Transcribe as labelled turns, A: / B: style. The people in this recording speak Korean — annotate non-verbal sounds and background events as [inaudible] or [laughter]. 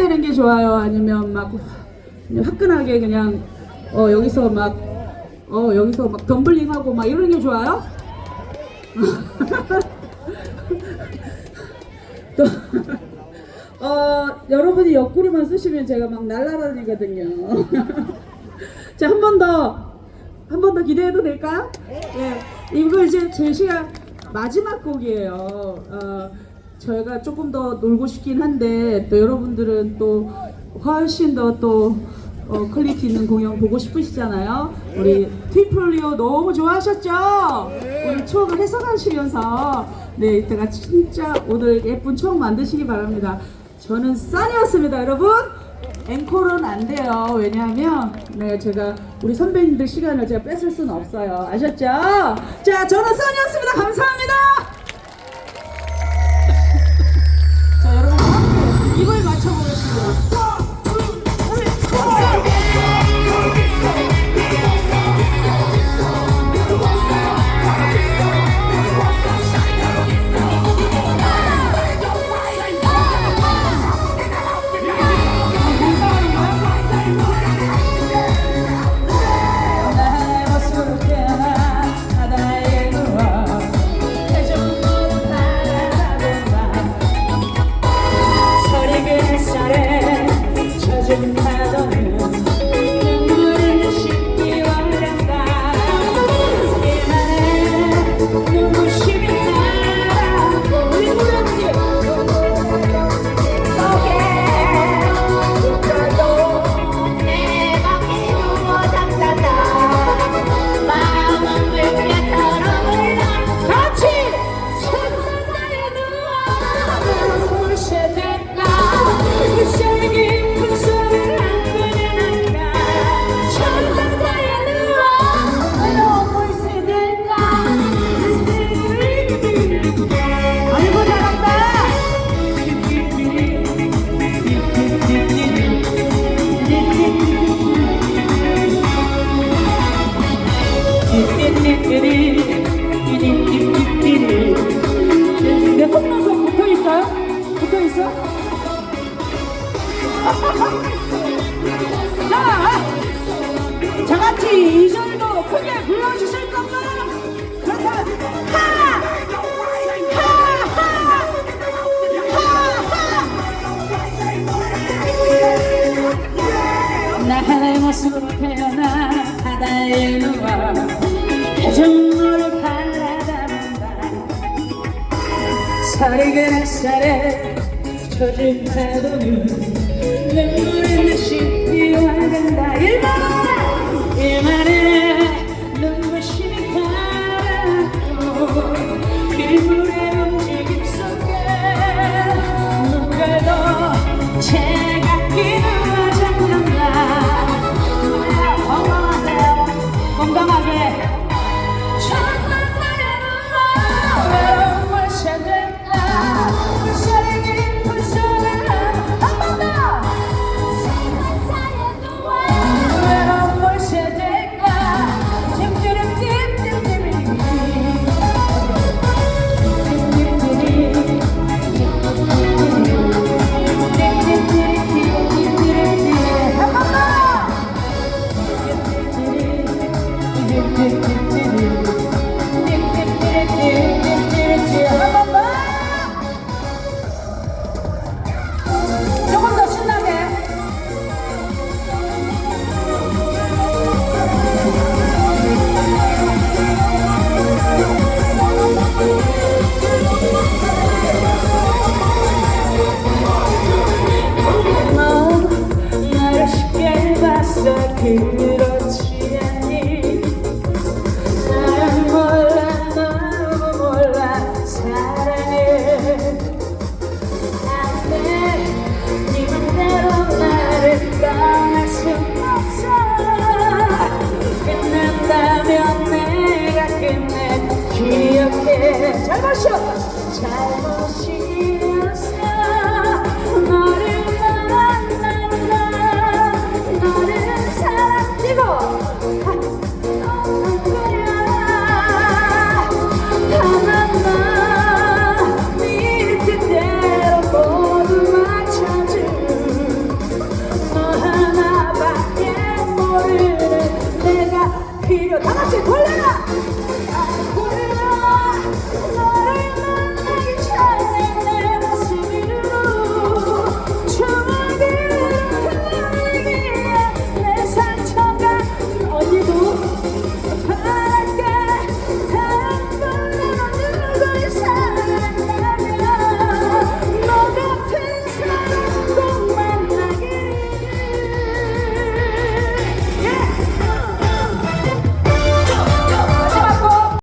A: 땡땡대는 게 좋아요? 아니면 막 그냥 화끈하게 그냥 어 여기서 막 어 여기서 막 덤블링하고 막 이런 게 좋아요? [laughs] 또 어, 여러분이 옆구리만 쓰시면 제가 막 날라다니거든요. [laughs] 자, 한 번 더, 한 번 더 기대해도 될까요? 네. 이거 이제 제 시간 마지막 곡이에요. 어, 저희가 조금 더 놀고 싶긴 한데, 또 여러분들은 또 훨씬 더 또, 어, 퀄리티 있는 공연 보고 싶으시잖아요. 우리 트위플리오 너무 좋아하셨죠? 오늘 추억을 해석하시면서, 네, 이때가 진짜 오늘 예쁜 추억 만드시기 바랍니다. 저는 싼이었습니다, 여러분. 앵콜은 안 돼요. 왜냐하면 네 제가 우리 선배님들 시간을 제가 뺏을 수는 없어요. 아셨죠? 자, 저는 싼이었습니다. 감사합니다. 맞춰 있어? 자, 저같이 이 절도 크게 불러주실 건가요? 그렇다면 하! 나의 모습으로 태어나 바다에 누워 해적물을 바라다 본다 서리근 햇살에 젖은 파도는 눈물의 듯이 뛰어간다. 일만아 일만의 눈부심이 가라고 일물의 움직임 속에 눈가도 제각기는 잡는다 건강하세요 건강하게 Thank you.